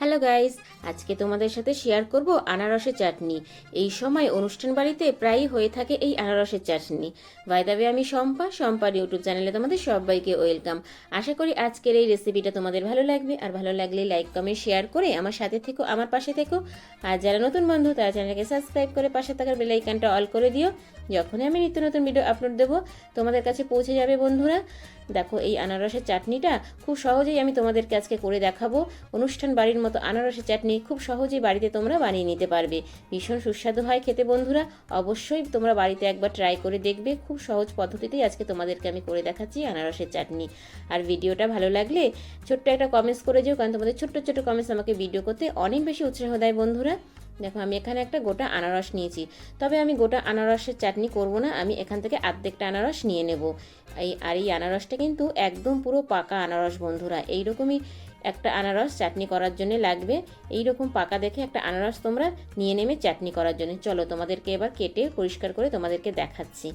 Hello guys, আজকে তোমাদের সাথে শেয়ার করব আনারসের চাটনি। এই সময় অনুষ্ঠান বাড়িতে প্রায়ই হয়ে থাকে এই আনারসের চাটনি। বাইদাবে আমি শম্পা শম্পার ইউটিউব চ্যানেলে তোমাদের সবাইকে ওয়েলকাম আশা করি আজকের এই রেসিপিটা তোমাদের ভালো লাগবে। আর ভালো লাগলে লাইক কমেন্ট শেয়ার করে আমার সাথে থেকো, আমার পাশে থেকো। আর যারা নতুন বন্ধু, তারা চ্যানেলকে সাবস্ক্রাইব করে পাশে থাকার বেলাইকানটা অল করে দিও। যখনই আমি নিত্য নতুন ভিডিও আপলোড দেবো, তোমাদের কাছে পৌঁছে যাবে বন্ধুরা। দেখো, এই আনারসের চাটনিটা খুব সহজেই আমি তোমাদেরকে আজকে করে দেখাবো। অনুষ্ঠান বাড়ির মতো আনারসের চাটনি খুব সহজেই বাড়িতে তোমরা বানিয়ে নিতে পারবে। ভীষণ সুস্বাদু হয় খেতে বন্ধুরা। অবশ্যই তোমরা বাড়িতে একবার ট্রাই করে দেখবে। খুব সহজ পদ্ধতিতেই আজকে তোমাদেরকে আমি করে দেখাচ্ছি আনারসের চাটনি। আর ভিডিওটা ভালো লাগলে ছোট্ট একটা কমেন্টস করে যেও কারণ তোমাদের ছোট্ট ছোট্ট কমেন্টস আমাকে ভিডিও করতে অনেক বেশি উৎসাহ দেয় বন্ধুরা। দেখো, আমি এখানে একটা গোটা আনারস নিয়েছি। তবে আমি গোটা আনারসের চাটনি করব না, আমি এখান থেকে আর্ধেকটা আনারস নিয়ে নেব। এই, আর এই আনারসটা কিন্তু একদম পুরো পাকা আনারস বন্ধুরা। এইরকমই একটা আনারস চাটনি করার জন্য লাগবে। এই রকম পাকা দেখে একটা আনারস তোমরা নিয়ে নেমে চাটনি করার জন্য। চলো তোমাদেরকে এবার কেটে পরিষ্কার করে তোমাদেরকে দেখাচ্ছি।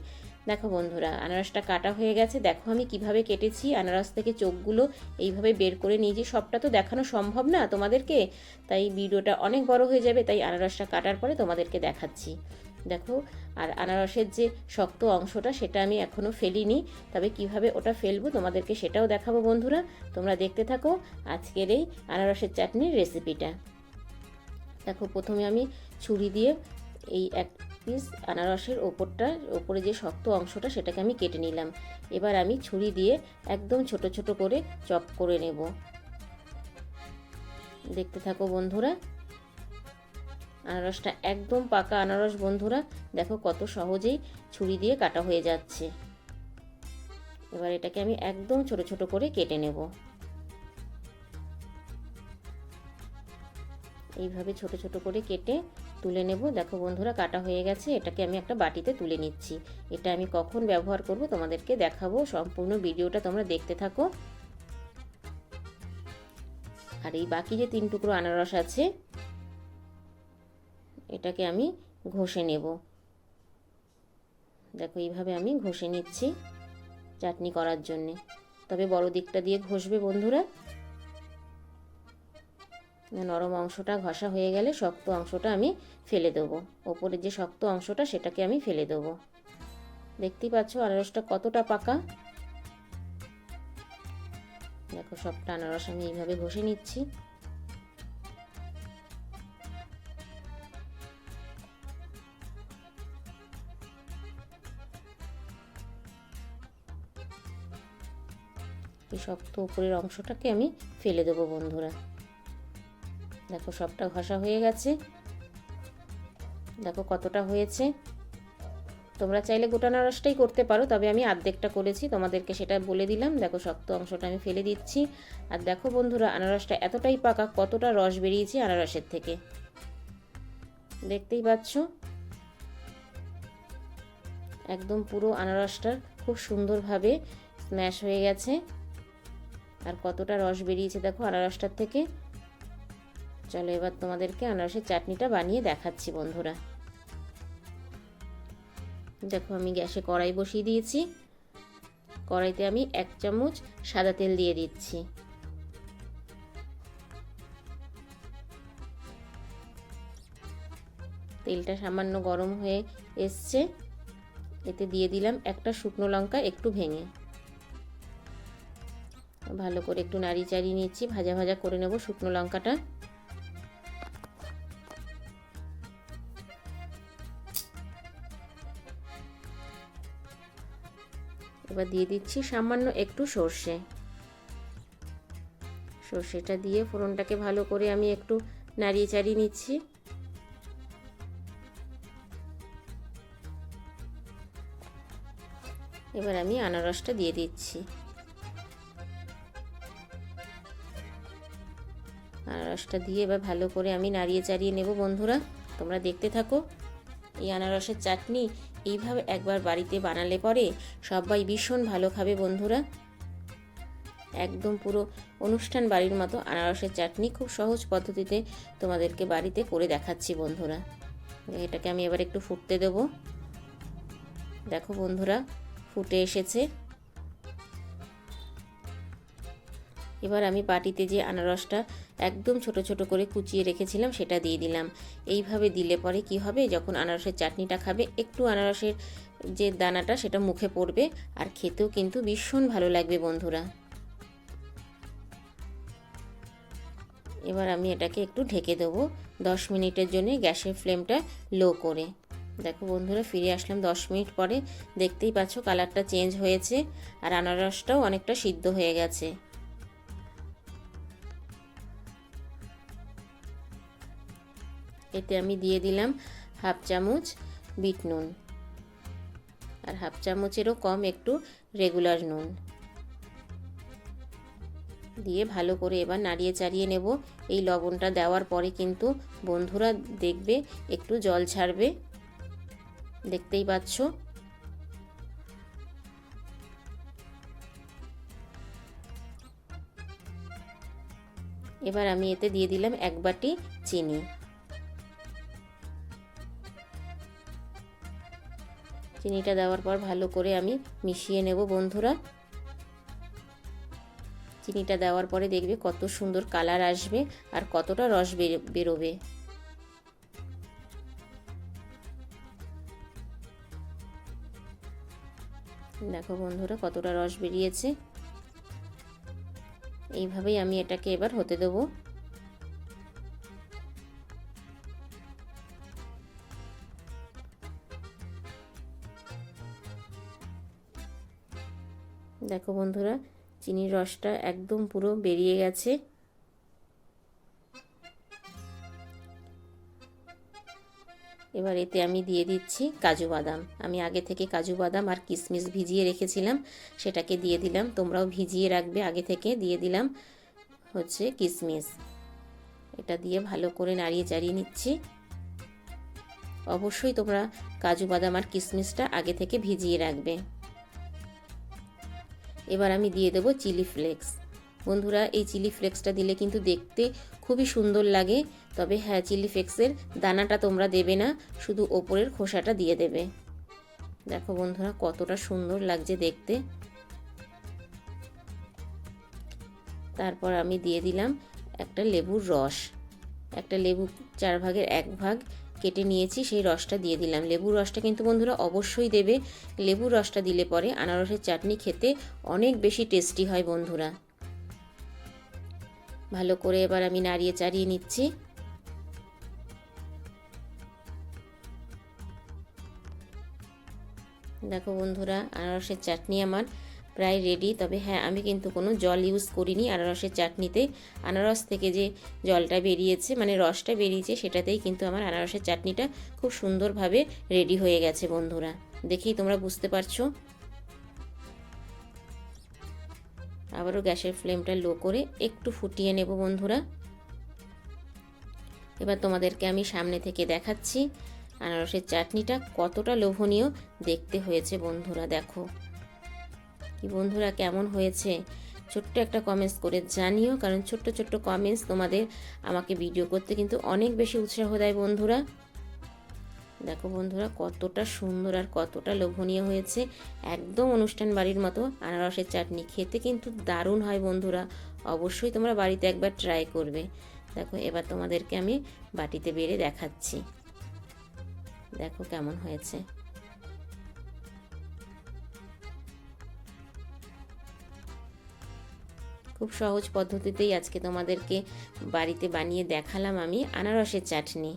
দেখো বন্ধুরা, আনারসটা কাটা হয়ে গেছে। দেখো আমি কীভাবে কেটেছি। আনারস থেকে চোখগুলো এইভাবে বের করে নিয়েছি। সবটা তো দেখানো সম্ভব না তোমাদেরকে। তাই ভিডিওটা অনেক বড় হয়ে যাবে, তাই আনারসটা কাটার পরে তোমাদেরকে দেখাচ্ছি। দেখো, আর আনারসের যে শক্ত অংশটা সেটা আমি এখনও ফেলিনি, তবে কীভাবে ওটা ফেলব তোমাদেরকে সেটাও দেখাবো বন্ধুরা। তোমরা দেখতে থাকো আজকের এই আনারসের চাটনির রেসিপিটা। দেখো, প্রথমে আমি ছুরি দিয়ে এই এক পিস আনারসের ওপরটা, ওপরে যে শক্ত অংশটা সেটাকে আমি কেটে নিলাম। এবার আমি ছুরি দিয়ে একদম ছোট ছোট করে চপ করে নেব। দেখতে থাকো বন্ধুরা। আনারসটা একদম পাকা আনারস বন্ধুরা। দেখো কত সহজেই ছুরি দিয়ে কাটা হয়ে যাচ্ছে। এবার এটাকে আমি একদম ছোট ছোট করে কেটে নেব। এইভাবে ছোট ছোট করে কেটে তুলে নেব। দেখো বন্ধুরা, কাটা হয়ে গেছে। এটাকে আমি একটা বাটিতে তুলে নিচ্ছি। এটা আমি কখন ব্যবহার করব তোমাদেরকে দেখাবো। সম্পূর্ণ ভিডিওটা তোমরা দেখতে থাকো। আর এই বাকি যে তিন টুকরো আনারস আছে এটাকে আমি ঘষে নেব। দেখো, এইভাবে আমি ঘষে নিচ্ছি চাটনি করার জন্যে। তবে বড় দিকটা দিয়ে ঘষবে বন্ধুরা। নরম অংশটা ঘষা হয়ে গেলে শক্ত অংশটা আমি ফেলে দেবো। ওপরের যে শক্ত অংশটা, সেটাকে আমি ফেলে দেবো। দেখতেই পাচ্ছ আনারসটা কতটা পাকা। দেখো, সবটা আনারস আমি এইভাবে ঘষে নিচ্ছি। শক্ত উপরের অংশটাকে আমি ফেলে দেবো বন্ধুরা। দেখো সবটা ঘষা হয়ে গেছে। দেখো কতটা হয়েছে। তোমরা চাইলে গোটা আনারসটাই করতে পারো, তবে আমি আর্ধেকটা করেছি, তোমাদেরকে সেটা বলে দিলাম। দেখো শক্ত অংশটা আমি ফেলে দিচ্ছি। আর দেখো বন্ধুরা, আনারসটা এতটাই পাকা, কতটা রস বেরিয়েছে আনারসের থেকে। দেখতেই পাচ্ছ? একদম পুরো আনারসটা খুব সুন্দরভাবে স্ম্যাশ হয়ে গেছে। আর কতটা রস বেরিয়েছে দেখো আনারসটার থেকে। চলো এবার তোমাদেরকে আনারসের চাটনিটা বানিয়ে দেখাচ্ছি বন্ধুরা। দেখো আমি গ্যাসে কড়াই বসিয়ে দিয়েছি। কড়াইতে আমি এক চামচ সাদা তেল দিয়ে দিচ্ছি। তেলটা সামান্য গরম হয়ে এসছে। এতে দিয়ে দিলাম একটা শুকনো লঙ্কা একটু ভেঙে। ভালো করে একটু নাড়ি চাড়িয়ে নিচ্ছি, ভাজা ভাজা করে নেব শুকনো লঙ্কাটা। এবার দিয়ে দিচ্ছি সামান্য একটু সর্ষে। সর্ষেটা দিয়ে ফোড়নটাকে ভালো করে আমি একটু নাড়িয়ে চাড়িয়ে নিচ্ছি। এবার আমি আনারসটা দিয়ে দিচ্ছি। আনারসটা দিয়ে এবার ভালো করে আমি নাড়িয়ে চাড়িয়ে নেব বন্ধুরা। তোমরা দেখতে থাকো, এই আনারসের চাটনি এইভাবে একবার বাড়িতে বানালে পরে সবাই ভীষণ ভালো খাবে বন্ধুরা। একদম পুরো অনুষ্ঠান বাড়ির মতো আনারসের চাটনি খুব সহজ পদ্ধতিতে তোমাদেরকে বাড়িতে করে দেখাচ্ছি বন্ধুরা। এটাকে আমি এবার একটু ফুটতে দেবো। দেখো বন্ধুরা, ফুটে এসেছে। এবার আমি বাটিতে যে আনারসটা একদম ছোট ছোট করে কুচিয়ে রেখেছিলাম, সেটা দিয়ে দিলাম। এইভাবে দিলে পরে কি হবে? যখন আনারসের চাটনিটা খাবে, একটু আনারসের যে দানাটা, সেটা মুখে পড়বে আর খেতেও কিন্তু ভীষণ ভালো লাগবে বন্ধুরা। এবার আমি এটাকে একটু ঢেকে দেবো দশ মিনিটের জন্য গ্যাসের ফ্লেমটা লো করে। দেখো বন্ধুরা, ফিরে আসলাম দশ মিনিট পরে। দেখতেই পাচ্ছ, কালারটা চেঞ্জ হয়েছে আর আনারসটাও অনেকটা সিদ্ধ হয়ে গেছে। এতে আমি দিয়ে দিলাম হাফ চামচ বিট নুন। আর হাফ চামচেরও কম একটু রেগুলার নুন। দিয়ে ভালো করে এবার নাড়িয়ে চাড়িয়ে নেব। এই লবণটা দেওয়ার পরে কিন্তু বন্ধুরা দেখবে, একটু জল ছাড়বে। দেখতেই পাচ্ছ? এবার আমি এতে দিয়ে দিলাম এক বাটি চিনি। চিনিটা দেওয়ার পর ভালো করে আমি মিশিয়ে নেব বন্ধুরা। চিনিটা দেওয়ার পরে দেখবে কত সুন্দর কালার আসবে আর কতটা রস বেরোবে। দেখো বন্ধুরা কতটা রস বেরিয়েছে। এইভাবেই আমি এটাকে এবার হতে দেবো। দেখো বন্ধুরা, চিনির রসটা একদম পুরো বেরিয়ে গেছে। এবার এতে আমি দিয়ে দিচ্ছি কাজু বাদাম। আমি আগে থেকে কাজু বাদাম আর কিশমিশ ভিজিয়ে রেখেছিলাম, সেটাকে দিয়ে দিলাম। তোমরাও ভিজিয়ে রাখবে, আগে থেকে দিয়ে দিলাম হচ্ছে কিশমিশ। এটা দিয়ে ভালো করে নাড়িয়ে চাড়িয়ে নিচ্ছি। অবশ্যই তোমরা কাজু বাদাম আর কিশমিশটা আগে থেকে ভিজিয়ে রাখবে। এবার আমি দিয়ে দেবো চিলি ফ্লেক্স। বন্ধুরা, এই চিলি ফ্লেক্সটা দিলে কিন্তু দেখতে খুবই সুন্দর লাগে। তবে হ্যাঁ চিলি ফ্লেক্সের দানাটা তোমরা দেবে না, শুধু ওপরের খোসাটা দিয়ে দেবে। দেখো বন্ধুরা, কতটা সুন্দর লাগছে দেখতে। তারপর আমি দিয়ে দিলাম একটা লেবুর রস। একটা লেবু চার ভাগের এক ভাগ কেটে নিয়েছি, সেই রসটা দিয়ে দিলাম। লেবুর রসটা কিন্তু বন্ধুরা অবশ্যই দেবে। লেবুর রসটা দিলে পরে আনারসের চাটনি খেতে অনেক বেশি টেস্টি হয় বন্ধুরা। ভালো করে এবার আমি নাড়িয়ে চাড়িয়ে নিচ্ছি। দেখো বন্ধুরা, আনারসের চাটনি আমার প্রায় রেডি তবে হ্যাঁ আমি কিন্তু কোনো জল ইউজ করিনি। আনারসের চাটনিতে আনারস থেকে যে জলটা বেরিয়েছে মানে রসটা বেরিয়েছে, সেটাতেই কিন্তু আমার আনারসের চাটনিটা খুব সুন্দরভাবে রেডি হয়ে গেছে বন্ধুরা। দেখেই তোমরা বুঝতে পারছ। আবারও গ্যাসের ফ্লেমটা লো করে একটু ফুটিয়ে নেব বন্ধুরা। এবার তোমাদেরকে আমি সামনে থেকে দেখাচ্ছি আনারসের চাটনিটা কতটা লোভনীয় দেখতে হয়েছে বন্ধুরা, দেখো। কি বন্ধুরা কেমন হয়েছে? ছোট্ট একটা কমেন্টস করে জানিও, কারণ ছোট্ট ছোট্ট কমেন্টস তোমাদের আমাকে ভিডিও করতে কিন্তু অনেক বেশি উৎসাহ দেয় বন্ধুরা। দেখো বন্ধুরা, কতটা সুন্দর আর কতটা লোভনীয় হয়েছে। একদম অনুষ্ঠান বাড়ির মতো আনারসের চাটনি খেতে কিন্তু দারুণ হয় বন্ধুরা। অবশ্যই তোমরা বাড়িতে একবার ট্রাই করবে। দেখো, এবার তোমাদেরকে আমি বাটিতে বেড়ে দেখাচ্ছি। দেখো কেমন হয়েছে। খুব সহজ পদ্ধতিতেই আজকে তোমাদেরকে বাড়িতে বানিয়ে দেখালাম আমি আনারসের চাটনি।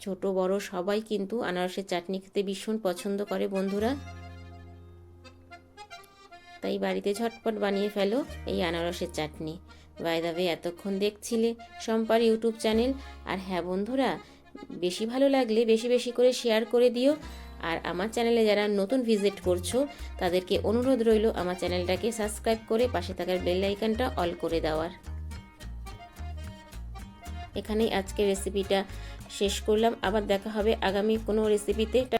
ছোট, বড় সবাই কিন্তু আনারসের চাটনি খেতে ভীষণ পছন্দ করে বন্ধুরা। তাই বাড়িতে ঝটপট বানিয়ে ফেলো এই আনারসের চাটনি। বাইদাবে এতক্ষণ দেখছিলে সম্পার ইউটিউব চ্যানেল। আর হ্যাঁ বন্ধুরা, বেশি ভালো লাগলে বেশি বেশি করে শেয়ার করে দিও। আর আমার চ্যানেলে যারা নতুন ভিজিট করছ, তাদেরকে অনুরোধ রইল আমার চ্যানেলটাকে সাবস্ক্রাইব করে পাশে থাকার বেল আইকনটা অল করে দেওয়ার। এখানেই আজকে রেসিপিটা শেষ করলাম। আবার দেখা হবে আগামী কোনো রেসিপিতে